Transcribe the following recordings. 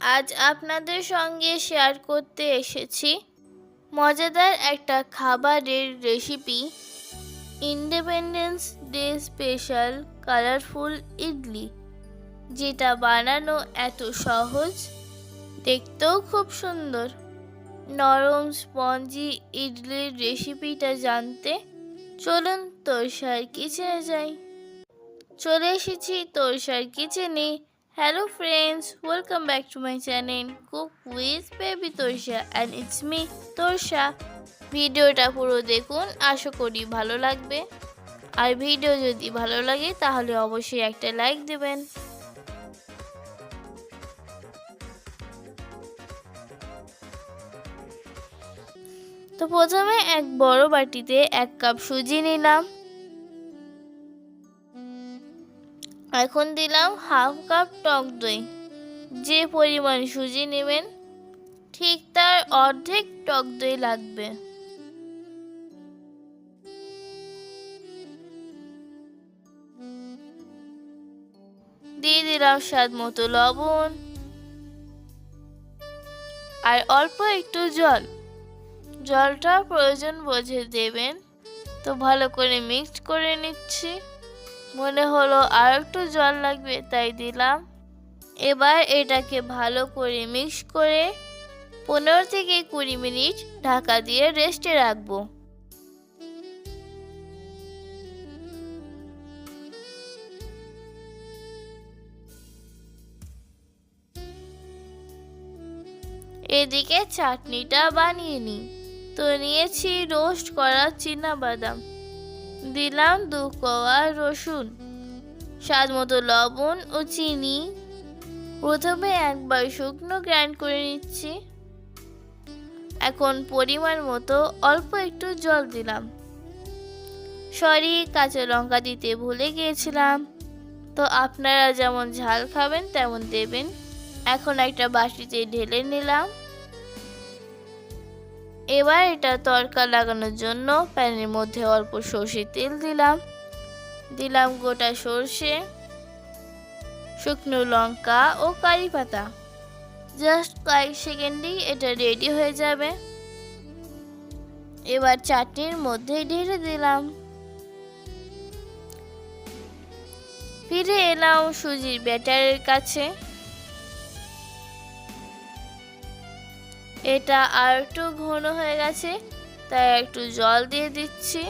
আজ আপনাদের সঙ্গে শেয়ার করতে এসেছি মজাদার একটা খাবারের recipe Independence Day special colourful idli যেটা বানানো এত সহজ, দেখতেও খুব সুন্দর। নরম স্পঞ্জি ইডলির রেসিপিটা জানতে চলুন তোরসার কিচেনে যাই। চলে এসেছি তোরসার কিচেনে। Hello friends welcome back to my channel cook with baby Torsa and it's me Torsa ভিডিওটা পুরো দেখুন, আশা করি ভালো লাগবে। আর ভিডিও যদি ভালো লাগে, তাহলে অবশ্যই একটা লাইক দেবেন। তো প্রথমে এক বড় বাটিতে এক কাপ সুজি নিলাম। এখন দিলাম হাফ কাপ টক দই। যে পরিমাণ সুজি নেবেন, ঠিক তার অর্ধেক টক দই লাগবে। দিয়ে দিলাম স্বাদ মতো লবণ আর অল্প একটু জল। জলটা প্রয়োজন বোঝে দেবেন। তো ভালো করে মিক্সড করে নিচ্ছি। মনে হলো আর একটু জল লাগবে, তাই দিলাম। এবার এটাকে ভালো করে মিক্স করে পনেরো থেকে কুড়ি মিনিট ঢাকা দিয়ে রেস্টে রাখব। এদিকে চাটনিটা বানিয়ে নিই। তো নিয়েছি রোস্ট করা বাদাম। দিলাম দু কোয়া রসুন, স্বাদ মতো লবণ ও চিনি। প্রথমে একবার শুকনো গ্রাইন্ড করে নিচ্ছি। এখন পরিমাণ মতো অল্প একটু জল দিলাম। সরি, কাঁচা লঙ্কা দিতে ভুলে গিয়েছিলাম। তো আপনারা যেমন ঝাল খাবেন, তেমন দেবেন। এখন একটা বাটিতে ঢেলে নিলাম। এবার এটা তড়কা লাগানোর জন্য প্যানের মধ্যে অল্প সর্ষের তেল দিলাম। দিলাম গোটা সর্ষে, শুকনো লঙ্কা ও কারি পাতা। জাস্ট কয়েক সেকেন্ডেই এটা রেডি হয়ে যাবে। এবার চাটনির মধ্যে ঢেলে দিলাম। ফিরে এলাম সুজির ব্যাটারের কাছে। এটা আর একটু ঘন হয়ে গেছে, তাই একটু জল দিয়ে দিচ্ছি।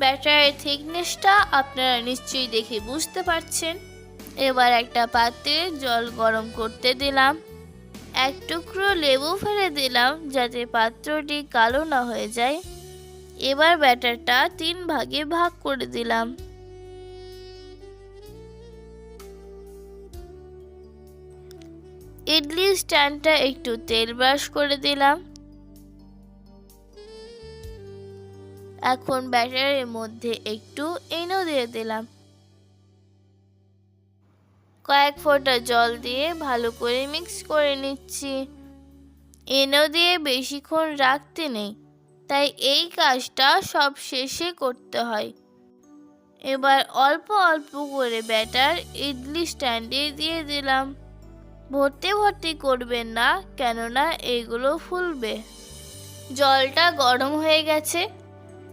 ব্যাটারের থিকনেসটা আপনারা নিশ্চয়ই দেখে বুঝতে পারছেন। এবার একটা পাত্রে জল গরম করতে দিলাম। এক টুকরো লেবু ফেলে দিলাম, যাতে পাত্রটি কালো না হয়ে যায়। এবার ব্যাটারটা তিন ভাগে ভাগ করে দিলাম। ইডলি স্ট্যান্ডটা একটু তেল ব্রাশ করে দিলাম। এখন ব্যাটারের মধ্যে একটু এনো দিয়ে দিলাম। কয়েক ফোঁটা জল দিয়ে ভালো করে মিক্স করে নিচ্ছি। এনো দিয়ে বেশিক্ষণ রাখতে নেই। তাই এই কাজটা সব শেষে করতে হয়। এবার অল্প অল্প করে ব্যাটার ইডলি স্ট্যান্ডে দিয়ে দিলাম। ভর্তি ভর্তি করবেন না, কেননা এগুলো ফুলবে। জলটা গরম হয়ে গেছে।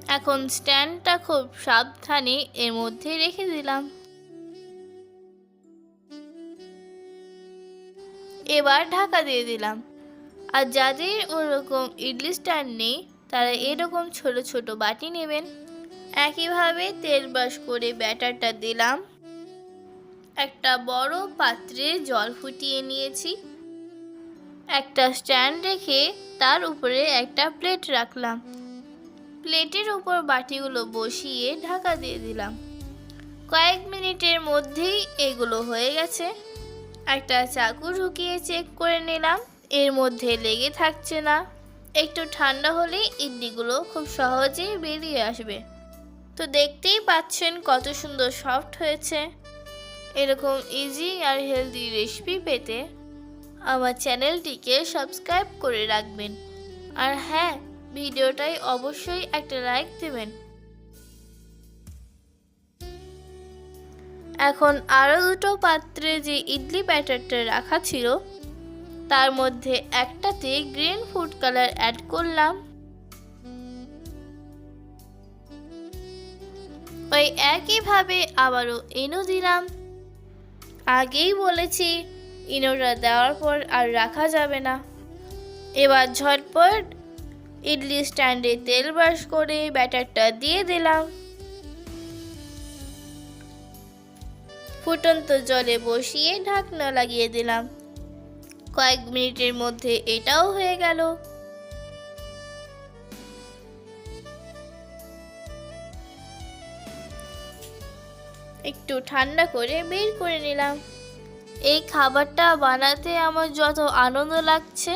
এখন স্ট্যান্ডটা খুব সাবধানে এর মধ্যে রেখে দিলাম। এবার ঢাকা দিয়ে দিলাম। আর যাদের ওরকম ইডলি স্ট্যান্ড নেই তারা এরকম ছোট ছোট বাটি নেবেন। একইভাবে তেল ব্রাশ করে ব্যাটারটা দিলাম। একটা বড় পাত্রে জল ফুটিয়ে নিয়েছি। একটা স্ট্যান্ড রেখে তার উপরে একটা প্লেট রাখলাম। প্লেটের উপর বাটিগুলো বসিয়ে ঢাকা দিয়ে দিলাম। কয়েক মিনিটের মধ্যেই এগুলো হয়ে গেছে। একটা চাকু ঢুকিয়ে চেক করে নিলাম। এর মধ্যে লেগে থাকছে না। একটু ঠান্ডা হলেই ইডলিগুলো খুব সহজেই বেরিয়ে আসবে। তো দেখতেই পাচ্ছেন কত সুন্দর সফট হয়েছে। এরকম ইজি আর হেলদি রেসিপি পেতে আমার চ্যানেলটিকে সাবস্ক্রাইব করে রাখবেন। আর হ্যাঁ ভিডিওটাই অবশ্যই একটা লাইক দেবেন। এখন আরও দুটো পাত্রে যে ইডলি ব্যাটারটা রাখা ছিল তার মধ্যে একটাতে গ্রিন ফুড কালার অ্যাড করলাম। ওই একইভাবে আবারও ইনো দিলাম। আগেই বলেছি ইনোটা দেওয়ার পর আর রাখা যাবে না। এবার ঝটপট ইডলি স্ট্যান্ডে তেল ব্রাশ করে ব্যাটারটা দিয়ে দিলাম। ফুটন্ত জলে বসিয়ে ঢাকনা লাগিয়ে দিলাম। কয়েক মিনিটের মধ্যে এটাও হয়ে গেল। একটু ঠান্ডা করে বের করে নিলাম। এই খাবারটা বানাতে আমার যত আনন্দ লাগছে,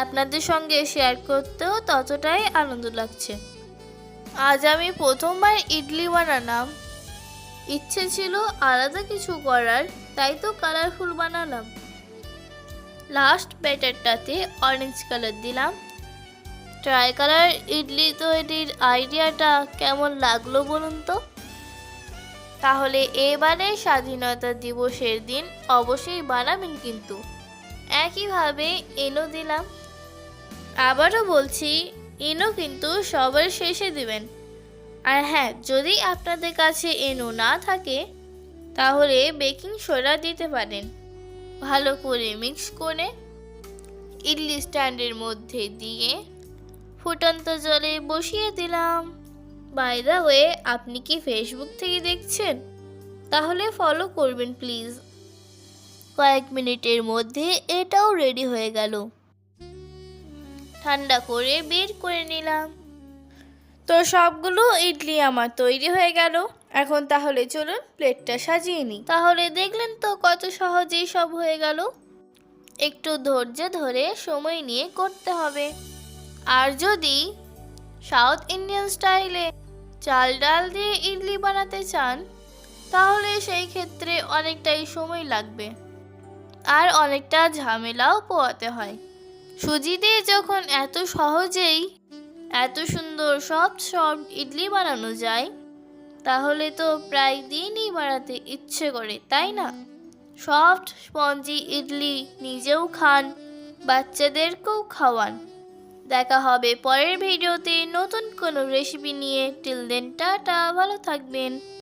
আপনাদের সঙ্গে শেয়ার করতেও ততটাই আনন্দ লাগছে। আজ আমি প্রথমবার ইডলি বানালাম। ইচ্ছে ছিল আলাদা কিছু করার, তাই তো কালারফুল বানালাম। লাস্ট ব্যাটারটাতে অরেঞ্জ কালার দিলাম। ট্রাই কালার ইডলি তৈরির আইডিয়াটা কেমন লাগল বলুন তো? তাহলে এবারে স্বাধীনতা দিবসের দিন অবশ্যই বানাবেন কিন্তু। একইভাবে এনো দিলাম। আবারও বলছি এনো কিন্তু সবার শেষে দিবেন। আর হ্যাঁ যদি আপনাদের কাছে এনো না থাকে, তাহলে বেকিং সোডা দিতে পারেন। ভালো করে মিক্স করে ইডলি স্ট্যান্ডের মধ্যে দিয়ে ফুটন্ত জলে বসিয়ে দিলাম। বাই দ্য ওয়ে আপনি কি ফেসবুক থেকে দেখছেন? তাহলে ফলো করবেন প্লিজ কয়েক মিনিটের মধ্যে এটাও রেডি হয়ে গেল। ঠান্ডা করে বের করে নিলাম। তো সবগুলো ইডলি আমার তৈরি হয়ে গেল। এখন তাহলে চলুন প্লেটটা সাজিয়ে নিই। তাহলে দেখলেন তো কত সহজেই সব হয়ে গেল। একটু ধৈর্য ধরে সময় নিয়ে করতে হবে। আর যদি সাউথ ইন্ডিয়ান স্টাইলে চাল ডাল দিয়ে ইডলি বানাতে চান, তাহলে সেই ক্ষেত্রে অনেকটাই সময় লাগবে। আর অনেকটা ঝামেলাও পোয়াতে হয়। সুজি দিয়ে যখন এত সহজেই এত সুন্দর সব সব ইডলি বানানো যায় তাহলে তো প্রায় দিনই বাড়াতে ইচ্ছে করে, তাই না? সফট স্পঞ্জি, ইডলি নিজেও খান, বাচ্চাদেরকেও খাওয়ান। দেখা হবে পরের ভিডিওতে নতুন কোনো রেসিপি নিয়ে। টিল দেন টাটা, ভালো থাকবেন।